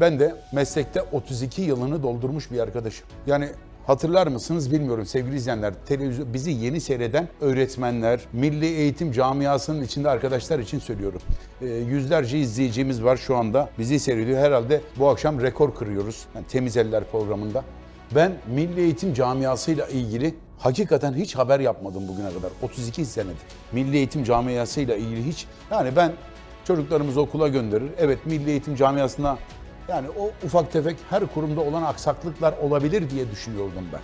Ben de meslekte 32 yılını doldurmuş bir arkadaşım. Yani Hatırlar mısınız bilmiyorum sevgili izleyenler. Televizyon bizi yeni seyreden öğretmenler, milli eğitim camiasının içinde arkadaşlar için söylüyorum. Ee, yüzlerce izleyicimiz var şu anda. Bizi seyrediyor. Herhalde bu akşam rekor kırıyoruz. Yani Temiz Eller programında. Ben milli eğitim camiasıyla ilgili hakikaten hiç haber yapmadım bugüne kadar. 32 senedir. Milli eğitim camiasıyla ilgili hiç yani ben çocuklarımızı okula gönderir. Evet milli eğitim camiasına yani o ufak tefek her kurumda olan aksaklıklar olabilir diye düşünüyordum ben.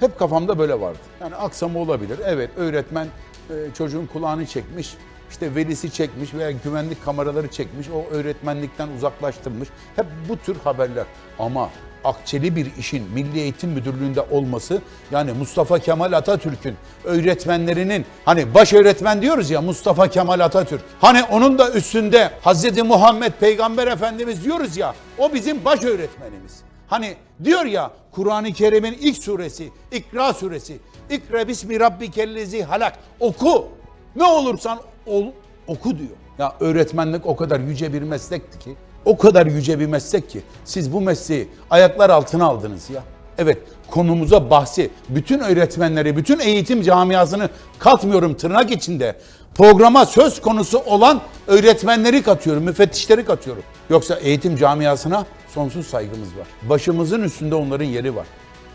Hep kafamda böyle vardı. Yani aksama olabilir. Evet öğretmen e, çocuğun kulağını çekmiş, işte velisi çekmiş veya güvenlik kameraları çekmiş, o öğretmenlikten uzaklaştırmış. Hep bu tür haberler. Ama akçeli bir işin Milli Eğitim Müdürlüğü'nde olması yani Mustafa Kemal Atatürk'ün öğretmenlerinin hani baş öğretmen diyoruz ya Mustafa Kemal Atatürk. Hani onun da üstünde Hazreti Muhammed Peygamber Efendimiz diyoruz ya o bizim baş öğretmenimiz. Hani diyor ya Kur'an-ı Kerim'in ilk suresi İkra suresi İkra bismi rabbikellezi halak oku ne olursan ol, oku diyor. Ya öğretmenlik o kadar yüce bir meslekti ki o kadar yüce bir meslek ki siz bu mesleği ayaklar altına aldınız ya. Evet konumuza bahsi bütün öğretmenleri, bütün eğitim camiasını katmıyorum tırnak içinde. Programa söz konusu olan öğretmenleri katıyorum, müfettişleri katıyorum. Yoksa eğitim camiasına sonsuz saygımız var. Başımızın üstünde onların yeri var.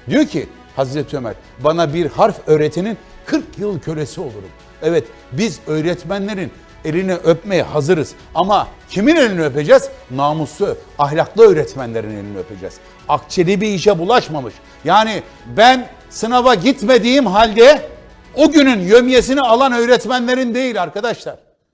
Diyor ki Hazreti Ömer bana bir harf öğretinin 40 yıl kölesi olurum. Evet biz öğretmenlerin elini öpmeye hazırız. Ama kimin elini öpeceğiz? Namuslu, ahlaklı öğretmenlerin elini öpeceğiz. Akçeli bir işe bulaşmamış. Yani ben sınava gitmediğim halde o günün yömyesini alan öğretmenlerin değil arkadaşlar.